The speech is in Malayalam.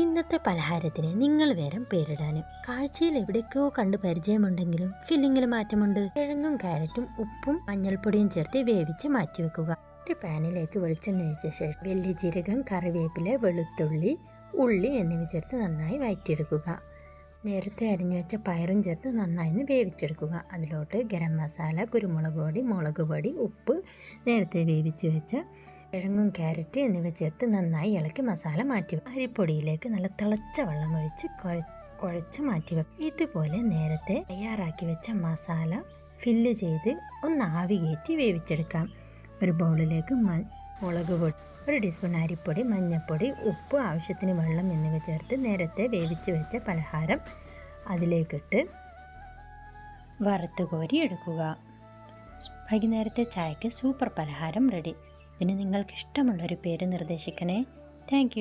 ഇന്നത്തെ പലഹാരത്തിന് നിങ്ങൾ വേറെ പേരിടാനും. കാഴ്ചയിൽ എവിടേക്കോ കണ്ട് പരിചയമുണ്ടെങ്കിലും ഫില്ലിങ്ങിൽ മാറ്റമുണ്ട്. കിഴങ്ങും കാരറ്റും ഉപ്പും മഞ്ഞൾപ്പൊടിയും ചേർത്ത് വേവിച്ച് മാറ്റിവെക്കുക. ഒരു പാനിലേക്ക് വെളിച്ചെണ്ണ ഒഴിച്ച ശേഷം വലിയ ജീരകം കറിവേപ്പില വെളുത്തുള്ളി ഉള്ളി എന്നിവ ചേർത്ത് നന്നായി വയറ്റിയെടുക്കുക. നേരത്തെ അരിഞ്ഞു വെച്ച പയറും ചേർത്ത് നന്നായി വേവിച്ചെടുക്കുക. അതിലോട്ട് ഗരം മസാല കുരുമുളക് പൊടി മുളക് പൊടി ഉപ്പ് നേരത്തെ വേവിച്ച് വെച്ച കിഴങ്ങും ക്യാരറ്റ് എന്നിവ ചേർത്ത് നന്നായി ഇളക്കി മസാല മാറ്റി. അരിപ്പൊടിയിലേക്ക് നല്ല തിളച്ച വെള്ളം ഒഴിച്ച് കുഴച്ച് മാറ്റി വെക്കും ഇതുപോലെ നേരത്തെ തയ്യാറാക്കി വെച്ച മസാല ഫില്ല് ചെയ്ത് ഒന്ന് ആവി കയറ്റി വേവിച്ചെടുക്കാം ഒരു ബൗളിലേക്ക് മൺ മുളക് പൊടി ഒരു ടീസ്പൂൺ അരിപ്പൊടി മഞ്ഞൾപ്പൊടി ഉപ്പ് ആവശ്യത്തിന് വെള്ളം എന്നിവ ചേർത്ത് നേരത്തെ വേവിച്ച് വെച്ച പലഹാരം അതിലേക്കിട്ട് വറുത്ത് കോരി എടുക്കുക വൈകുന്നേരത്തെ ചായക്ക് സൂപ്പർ പലഹാരം റെഡി ഇതിന് നിങ്ങൾക്ക് ഇഷ്ടമുള്ളൊരു പേര് നിർദ്ദേശിക്കണേ. താങ്ക്